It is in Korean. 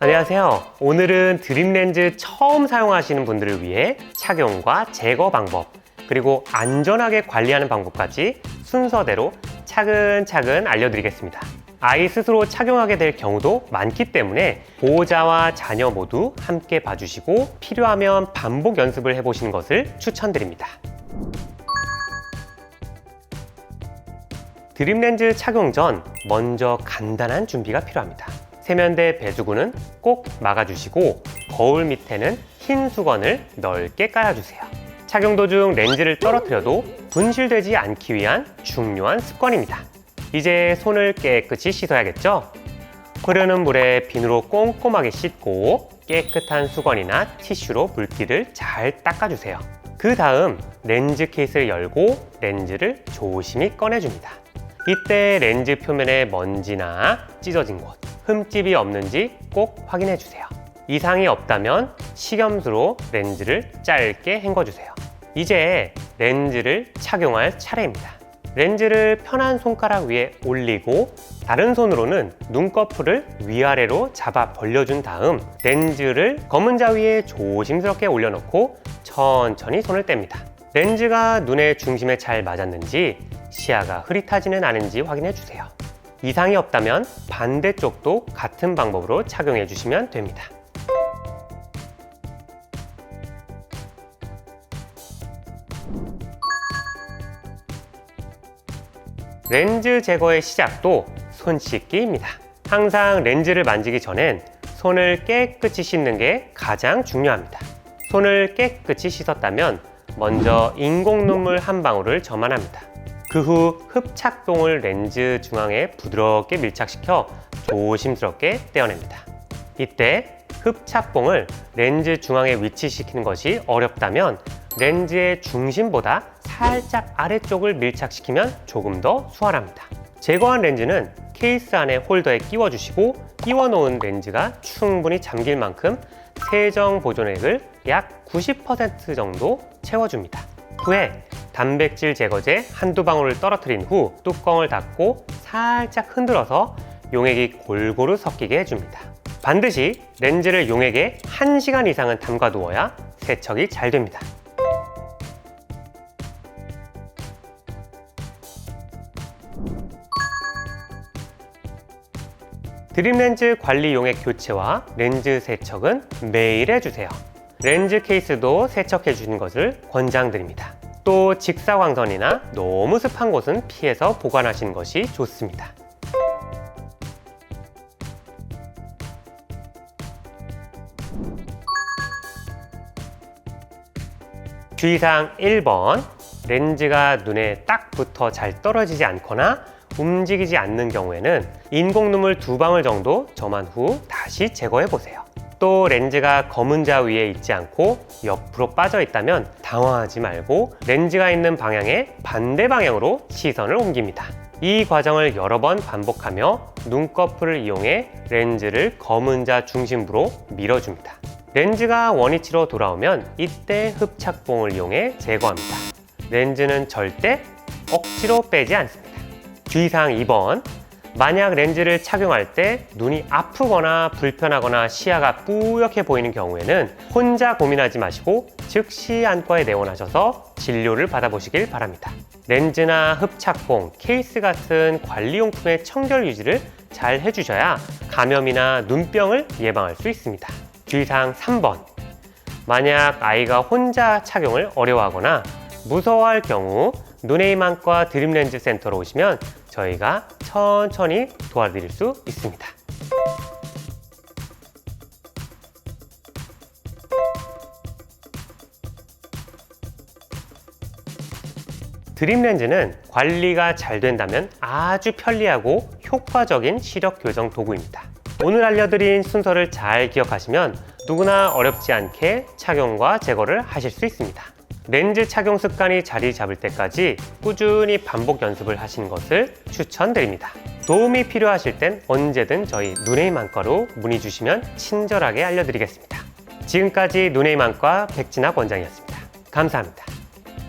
안녕하세요. 오늘은 드림렌즈 처음 사용하시는 분들을 위해 착용과 제거 방법, 그리고 안전하게 관리하는 방법까지 순서대로 차근차근 알려드리겠습니다. 아이 스스로 착용하게 될 경우도 많기 때문에 보호자와 자녀 모두 함께 봐주시고 필요하면 반복 연습을 해보시는 것을 추천드립니다. 드림렌즈 착용 전 먼저 간단한 준비가 필요합니다. 세면대 배수구는 꼭 막아주시고 거울 밑에는 흰 수건을 넓게 깔아주세요. 착용 도중 렌즈를 떨어뜨려도 분실되지 않기 위한 중요한 습관입니다. 이제 손을 깨끗이 씻어야겠죠? 흐르는 물에 비누로 꼼꼼하게 씻고 깨끗한 수건이나 티슈로 물기를 잘 닦아주세요. 그 다음 렌즈 케이스를 열고 렌즈를 조심히 꺼내줍니다. 이때 렌즈 표면에 먼지나 찢어진 곳, 흠집이 없는지 꼭 확인해 주세요. 이상이 없다면 식염수로 렌즈를 짧게 헹궈주세요. 이제 렌즈를 착용할 차례입니다. 렌즈를 편한 손가락 위에 올리고 다른 손으로는 눈꺼풀을 위아래로 잡아 벌려준 다음 렌즈를 검은 자 위에 조심스럽게 올려놓고 천천히 손을 뗍니다. 렌즈가 눈의 중심에 잘 맞았는지 시야가 흐릿하지는 않은지 확인해 주세요. 이상이 없다면 반대쪽도 같은 방법으로 착용해 주시면 됩니다. 렌즈 제거의 시작도 손 씻기입니다. 항상 렌즈를 만지기 전엔 손을 깨끗이 씻는 게 가장 중요합니다. 손을 깨끗이 씻었다면 먼저 인공 눈물 한 방울을 점안합니다. 그 후 흡착봉을 렌즈 중앙에 부드럽게 밀착시켜 조심스럽게 떼어냅니다. 이때 흡착봉을 렌즈 중앙에 위치시키는 것이 어렵다면 렌즈의 중심보다 살짝 아래쪽을 밀착시키면 조금 더 수월합니다. 제거한 렌즈는 케이스 안에 홀더에 끼워주시고 끼워놓은 렌즈가 충분히 잠길 만큼 세정 보존액을 약 90% 정도 채워줍니다. 후에 단백질 제거제 한두 방울을 떨어뜨린 후 뚜껑을 닫고 살짝 흔들어서 용액이 골고루 섞이게 해줍니다. 반드시 렌즈를 용액에 1시간 이상은 담가 두어야 세척이 잘 됩니다. 드림렌즈 관리 용액 교체와 렌즈 세척은 매일 해주세요. 렌즈 케이스도 세척해 주는 것을 권장드립니다. 또 직사광선이나 너무 습한 곳은 피해서 보관하시는 것이 좋습니다. 주의사항 1번 렌즈가 눈에 딱 붙어 잘 떨어지지 않거나 움직이지 않는 경우에는 인공 눈물 두 방울 정도 점한 후 다시 제거해 보세요. 또 렌즈가 검은 자 위에 있지 않고 옆으로 빠져 있다면 당황하지 말고 렌즈가 있는 방향의 반대 방향으로 시선을 옮깁니다. 이 과정을 여러 번 반복하며 눈꺼풀을 이용해 렌즈를 검은 자 중심부로 밀어줍니다. 렌즈가 원위치로 돌아오면 이때 흡착봉을 이용해 제거합니다. 렌즈는 절대 억지로 빼지 않습니다. 주의사항 2번. 만약 렌즈를 착용할 때 눈이 아프거나 불편하거나 시야가 뿌옇게 보이는 경우에는 혼자 고민하지 마시고 즉시 안과에 내원하셔서 진료를 받아보시길 바랍니다. 렌즈나 흡착봉, 케이스 같은 관리용품의 청결 유지를 잘 해주셔야 감염이나 눈병을 예방할 수 있습니다. 주의사항 3번. 만약 아이가 혼자 착용을 어려워하거나 무서워할 경우 눈에이만과 드림렌즈 센터로 오시면 저희가 천천히 도와드릴 수 있습니다. 드림렌즈는 관리가 잘 된다면 아주 편리하고 효과적인 시력 교정 도구입니다. 오늘 알려드린 순서를 잘 기억하시면 누구나 어렵지 않게 착용과 제거를 하실 수 있습니다. 렌즈 착용 습관이 자리 잡을 때까지 꾸준히 반복 연습을 하시는 것을 추천드립니다. 도움이 필요하실 땐 언제든 저희 눈에이만과로 문의 주시면 친절하게 알려드리겠습니다. 지금까지 눈에이만과 백진학 원장이었습니다. 감사합니다.